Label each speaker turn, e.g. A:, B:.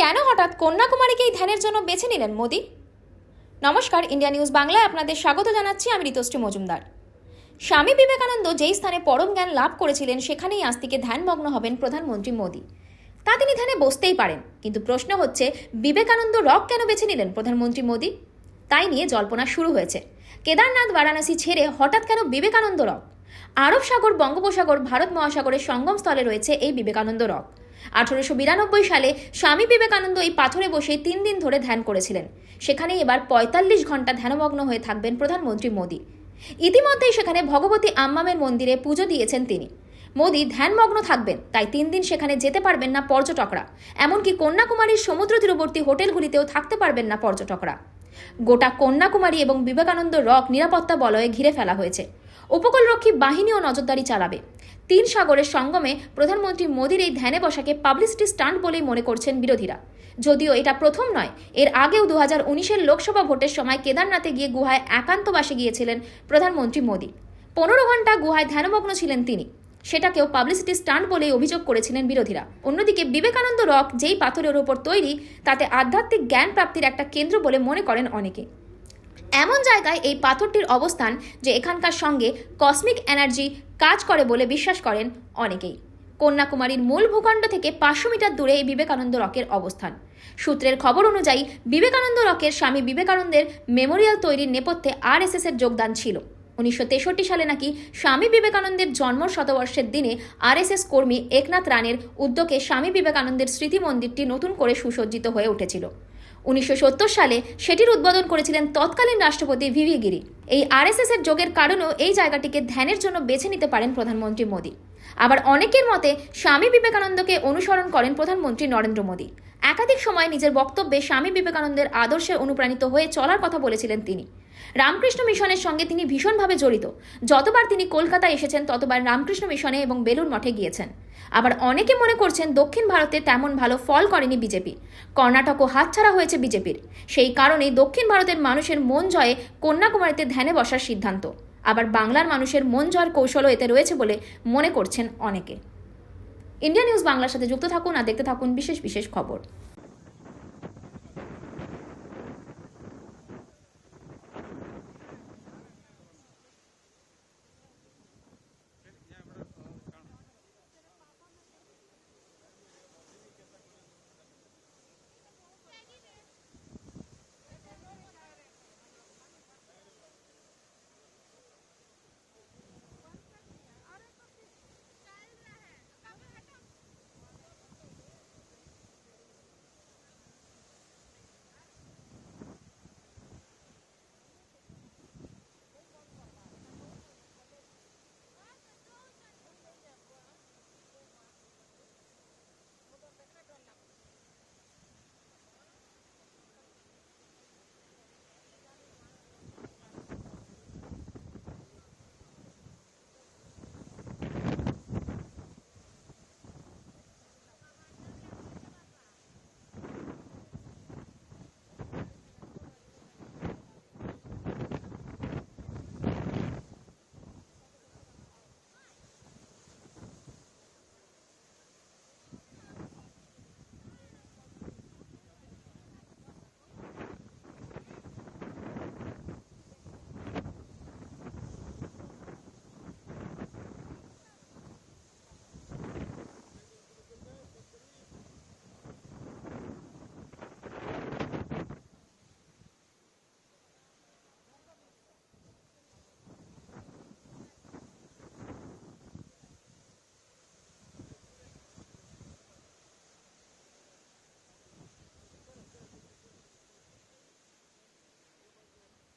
A: কেন হঠাৎ কন্যাকুমারীকেই ধ্যানের জন্য বেছে নিলেন মোদি? নমস্কার, ইন্ডিয়া নিউজ বাংলায় আপনাদের স্বাগত জানাচ্ছি, আমি ঋতুশ্রী মজুমদার। স্বামী বিবেকানন্দ যেই স্থানে পরম জ্ঞান লাভ করেছিলেন, সেখানেই আজ থেকে ধ্যানমগ্ন হবেন প্রধানমন্ত্রী মোদি। তা তিনি ধ্যানে বসতেই পারেন, কিন্তু প্রশ্ন হচ্ছে, বিবেকানন্দ রক কেন বেছে নিলেন প্রধানমন্ত্রী মোদি? তাই নিয়ে জল্পনা শুরু হয়েছে। কেদারনাথ বারাণসী ছেড়ে হঠাৎ কেন বিবেকানন্দ রক? আরব সাগর, বঙ্গোপসাগর, ভারত মহাসাগরের সঙ্গম স্থলে রয়েছে এই বিবেকানন্দ রক। আঠারোশো বিরানব্বই সালে স্বামী বিবেকানন্দ এই পাথরে বসে তিন দিন ধরে ধ্যান করেছিলেন। সেখানেই এবার পঁয়তাল্লিশ ঘণ্টা ধ্যানমগ্ন হয়ে থাকবেন প্রধানমন্ত্রী মোদী। ইতিমধ্যেই সেখানে ভগবতী আম্মামের মন্দিরে পুজো দিয়েছেন তিনি। মোদী ধ্যানমগ্ন থাকবেন, তাই তিন দিন সেখানে যেতে পারবেন না পর্যটকরা। এমনকি কন্যাকুমারীর সমুদ্র তীরবর্তী হোটেলগুলিতেও থাকতে পারবেন না পর্যটকরা। গোটা কন্যাকুমারী এবং বিবেকানন্দ রক নিরাপত্তা বলয়ে ঘিরে ফেলা হয়েছে। উপকূলরক্ষী বাহিনীও নজরদারি চালাবে। তিন সাগরের সঙ্গমে প্রধানমন্ত্রী মোদীর এই ধ্যানে বসাকে পাবলিসিটি স্টান্ট বলেই মনে করছেন বিরোধীরা। যদিও এটা প্রথম নয়, এর আগেও দু হাজার উনিশের লোকসভা ভোটের সময় কেদারনাথে গিয়ে গুহায় একান্তবাসে গিয়েছিলেন প্রধানমন্ত্রী মোদী। পনেরো ঘণ্টা গুহায় ধ্যানমগ্ন ছিলেন তিনি। সেটাকেও পাবলিসিটি স্টান্ট বলেই অভিযোগ করেছিলেন বিরোধীরা। অন্যদিকে বিবেকানন্দ রক যেই পাথরের ওপর তৈরি, তাতে আধ্যাত্মিক জ্ঞান প্রাপ্তির একটা কেন্দ্র বলে মনে করেন অনেকে। এমন জায়গায় এই পাথরটির অবস্থান যে এখানকার সঙ্গে কসমিক এনার্জি কাজ করে বলে বিশ্বাস করেন অনেকেই। কন্যাকুমারীর মূল ভূখণ্ড থেকে পাঁচশো মিটার দূরে এই বিবেকানন্দ রকের অবস্থান। সূত্রের খবর অনুযায়ী বিবেকানন্দ রকের স্বামী বিবেকানন্দের মেমোরিয়াল তৈরির নেপথ্যে আরএসএস এর যোগদান ছিল। উনিশশো তেষট্টি সালে নাকি স্বামী বিবেকানন্দের জন্ম শতবর্ষের দিনে আরএসএস কর্মী একনাথ রানের উদ্যোগে স্বামী বিবেকানন্দের স্মৃতি মন্দিরটি নতুন করে সুসজ্জিত হয়ে উঠেছিল। উনিশশো সত্তর সালে সেটির উদ্বোধন করেছিলেন তৎকালীন রাষ্ট্রপতি ভিভি গিরি। এই আরএসএস এর যোগের কারণেও এই জায়গাটিকে ধ্যানের জন্য বেছে নিতে পারেন প্রধানমন্ত্রী মোদী। আবার অনেকের মতে, স্বামী বিবেকানন্দকে অনুসরণ করেন প্রধানমন্ত্রী নরেন্দ্র মোদী। একাধিক সময় নিজের বক্তব্যে স্বামী বিবেকানন্দের আদর্শে অনুপ্রাণিত হয়ে চলার কথা বলেছিলেন তিনি। রামকৃষ্ণ মিশনের সঙ্গে তিনি ভীষণভাবে জড়িত। যতবার তিনি কলকাতায় এসেছেন, ততবার রামকৃষ্ণ মিশনে এবং বেলুর মঠে গিয়েছেন। আবার অনেকে মনে করছেন দক্ষিণ ভারতে তেমন ভালো ফল করেনি বিজেপি। কর্ণাটকও হাতছাড়া হয়েছে বিজেপির। সেই কারণেই দক্ষিণ ভারতের মানুষের মন জয়ে কন্যাকুমারীতে ধ্যানে বসার সিদ্ধান্ত। আবার বাংলার মানুষের মন জয়ের কৌশলও এতে রয়েছে বলে মনে করছেন অনেকে। ইন্ডিয়া নিউজ বাংলার সাথে যুক্ত থাকুন আর দেখতে থাকুন বিশেষ বিশেষ খবর।